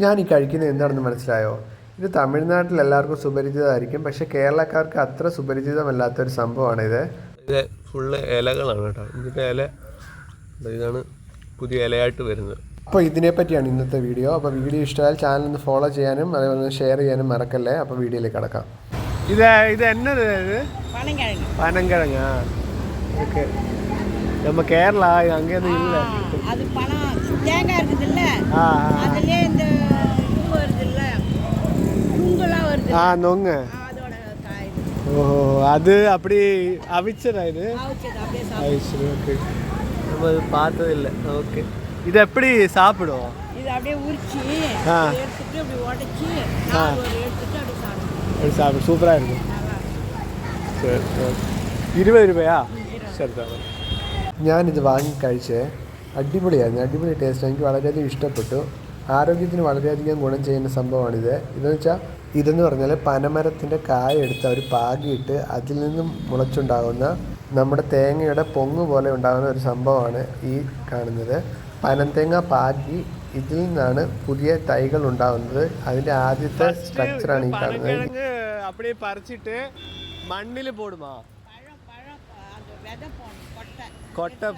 ഞാൻ ഈ കഴിക്കുന്നത് എന്താണെന്ന് മനസ്സിലായോ? ഇത് തമിഴ്നാട്ടിൽ എല്ലാവർക്കും സുപരിചിതമായിരിക്കും പക്ഷെ കേരളക്കാർക്ക് അത്ര സുപരിചിതമല്ലാത്ത ഒരു സംഭവമാണ് ഇത് ഇത് ഫുള്ള് ഇലകളാണ് കേട്ടോ. ഇതിന്റെ ഇല ഇതാണ് പുതിയ ഇലയായിട്ട് വരുന്നത്. അപ്പോൾ ഇതിനെപ്പറ്റിയാണ് ഇന്നത്തെ വീഡിയോ. അപ്പോൾ വീഡിയോ ഇഷ്ടമായാൽ ചാനൽ ഒന്ന് ഫോളോ ചെയ്യാനും അതേപോലെ ഷെയർ ചെയ്യാനും മറക്കല്ലേ? അപ്പോൾ വീഡിയോയിലേക്ക് കടക്കാം. ഇത് ഇത് എന്നത് പനങ്കിഴങ്ങ് പനങ്കിഴങ്ങാ ഓക്കെ. நம்ம கேரளா அங்கே இருந்து இல்ல. அது பழம் தேங்காய் இருக்குது இல்ல அதுலயே இந்த இது வருது இல்ல நுங்கெல்லாம் வருது. ஆ நொங்கு. ஓஹோ அது அப்படி அவிச்சதா இது? அவிச்சது ஓகே எப்படி சாப்பிடுவோம்? இருபது ரூபாயா? சரி தான் ഞാനിത് വാങ്ങിക്കഴിച്ച് അടിപൊളിയായിരുന്നു. അടിപൊളി ടേസ്റ്റ് എനിക്ക് വളരെയധികം ഇഷ്ടപ്പെട്ടു. ആരോഗ്യത്തിന് വളരെയധികം ഗുണം ചെയ്യുന്ന സംഭവമാണിത്. ഇതെന്ന് വെച്ചാൽ ഇതെന്ന് പറഞ്ഞാൽ പനമരത്തിന്റെ കായ എടുത്ത് അവർ പാകിയിട്ട് അതിൽ നിന്നും മുളച്ചുണ്ടാകുന്ന നമ്മുടെ തേങ്ങയുടെ പൊങ്ങ് പോലെ ഉണ്ടാകുന്ന ഒരു സംഭവമാണ് ഈ കാണുന്നത്. പനന്തേങ്ങ പാകി ഇതിൽ നിന്നാണ് പുതിയ തൈകൾ ഉണ്ടാകുന്നത്. അതിന്റെ ആദ്യത്തെ സ്ട്രക്ചറാണ് ഈ കാണുന്നത്. അപ്പടി പറിച്ചിട്ട് മണ്ണിൽ പോടുമോ விதை போடணும் கொட்டை கொட்டை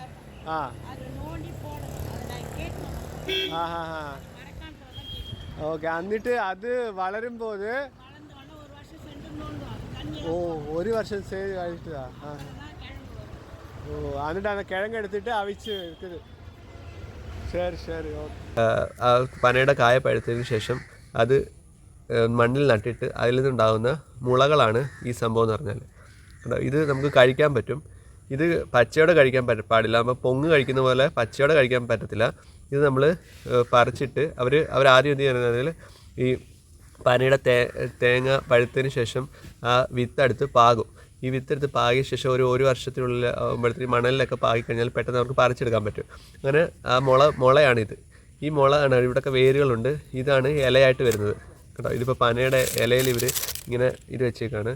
ஆ அது நோண்டி போடணும் அது நான் கேட்கணும் ஆஹா மரக்காணத்தில் தான் கேட்கணும் ஓகே എന്നിട്ട് അത് വളരുമ്പോൾ வளர்ந்த உடனே ஒரு வருஷம் சென்று நோண்டுவாங்க தண்ணி ഓ ഒരു വർഷം സേവ് കഴിച്ചതാ ആ தான் கிழங்கு வரும் ഓ എന്നിട്ട് അത് കിഴങ്ങ് എടുത്തിട്ട് അവിച്ച് എടുത്തത് ശരി ശരി ഓക്കെ ആ പനയുടെ കായ പഴുത്തതിന് ശേഷം അത് ഏഹ്, മണ്ണിൽ നട്ടിട്ട് അതിൽ നിന്നുണ്ടാകുന്ന മുളകളാണ് ഈ സംഭവം എന്ന് പറഞ്ഞാൽ കണ്ടോ? ഇത് നമുക്ക് കഴിക്കാൻ പറ്റും ഇത് പച്ചയോടെ കഴിക്കാൻ പറ്റ പാടില്ല. നമ്മൾ പൊങ്ങ് കഴിക്കുന്ന പോലെ പച്ചയോടെ കഴിക്കാൻ പറ്റത്തില്ല. ഇത് നമ്മൾ പറിച്ചിട്ട് അവർ അവർ ആദ്യം എന്ത് ചെയ്യുന്നത് ഈ പനയുടെ തേ തേങ്ങ പഴുത്തതിന് ശേഷം ആ വിത്തെടുത്ത് പാകും. ഈ വിത്തെടുത്ത് പാകിയ ശേഷം ഒരു ഒരു വർഷത്തിനുള്ളിൽ ആകുമ്പോഴത്തേക്ക് മണലിലൊക്കെ പാകിക്കഴിഞ്ഞാൽ പെട്ടെന്ന് അവർക്ക് പറിച്ചെടുക്കാൻ പറ്റും. അങ്ങനെ ആ മുള മുളയാണിത്. ഈ മുള ആണ് ഇവിടെയൊക്കെ വേരുകളുണ്ട്. ഇതാണ് ഇലയായിട്ട് വരുന്നത്. കേട്ടോ ഇതിപ്പോൾ പനയുടെ ഇലയിൽ ഇവർ ഇങ്ങനെ ഇത് വെച്ചേക്കാണ്.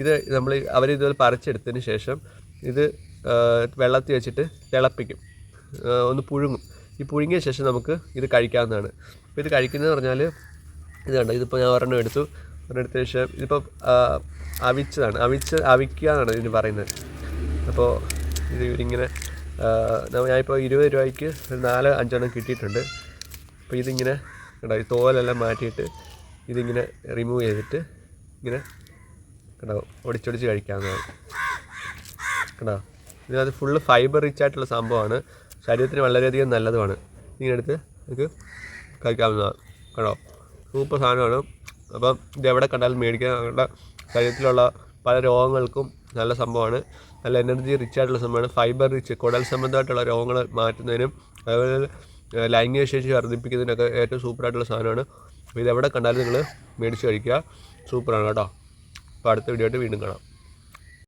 ഇത് നമ്മൾ അവർ ഇതുപോലെ പറിച്ചെടുത്തതിന് ശേഷം ഇത് വെള്ളത്തിൽ വെച്ചിട്ട് തിളപ്പിക്കും. ഒന്ന് പുഴുങ്ങും. ഈ പുഴുങ്ങിയ ശേഷം നമുക്ക് ഇത് കഴിക്കാവുന്നതാണ്. അപ്പോൾ ഇത് കഴിക്കുന്നതെന്ന് പറഞ്ഞാൽ ഇത് കണ്ടോ? ഇതിപ്പോൾ ഞാൻ ഒരെണ്ണം എടുത്തു. ഒരെണ്ണം എടുത്ത ശേഷം ഇതിപ്പോൾ അവിച്ചതാണ്. അവിച്ച് അവിക്കുക എന്നാണ് ഇതിന് പറയുന്നത്. അപ്പോൾ ഇത് ഇവരിങ്ങനെ ഞാനിപ്പോൾ ഇരുപത് രൂപയ്ക്ക് ഒരു നാല് അഞ്ചെണ്ണം കിട്ടിയിട്ടുണ്ട്. അപ്പോൾ ഇതിങ്ങനെ കേട്ടോ ഈ തോലെല്ലാം മാറ്റിയിട്ട് ഇതിങ്ങനെ റിമൂവ് ചെയ്തിട്ട് ഇങ്ങനെ കേട്ടോ ഒടിച്ചൊടിച്ച് കഴിക്കാവുന്നതാണ്. കണ്ടോ ഇതിനകത്ത് ഫുള്ള് ഫൈബർ റിച്ച് ആയിട്ടുള്ള സംഭവമാണ്. ശരീരത്തിന് വളരെയധികം നല്ലതുമാണ്. ഇങ്ങനെ എടുത്ത് നമുക്ക് കഴിക്കാവുന്നതാണ്. കണ്ടോ? സൂപ്പർ സാധനമാണ്. അപ്പം ഇത് എവിടെ കണ്ടാലും മേടിക്കാൻ നമ്മുടെ ശരീരത്തിലുള്ള പല രോഗങ്ങൾക്കും നല്ല സംഭവമാണ്. നല്ല എനർജി റിച്ച് ആയിട്ടുള്ള സംഭവമാണ്. ഫൈബർ റിച്ച് കുടൽ സംബന്ധമായിട്ടുള്ള രോഗങ്ങൾ മാറ്റുന്നതിനും അതുപോലെ ലൈംഗിക ശേഷി വർദ്ധിപ്പിക്കുന്നതിനൊക്കെ ഏറ്റവും സൂപ്പറായിട്ടുള്ള സാധനമാണ്. അപ്പോൾ ഇത് എവിടെ കണ്ടാലും നിങ്ങൾ മേടിച്ച് കഴിക്കുക. സൂപ്പറാണ് കേട്ടോ. അപ്പോൾ അടുത്ത വീഡിയോ ആയിട്ട് വീണ്ടും കാണാം.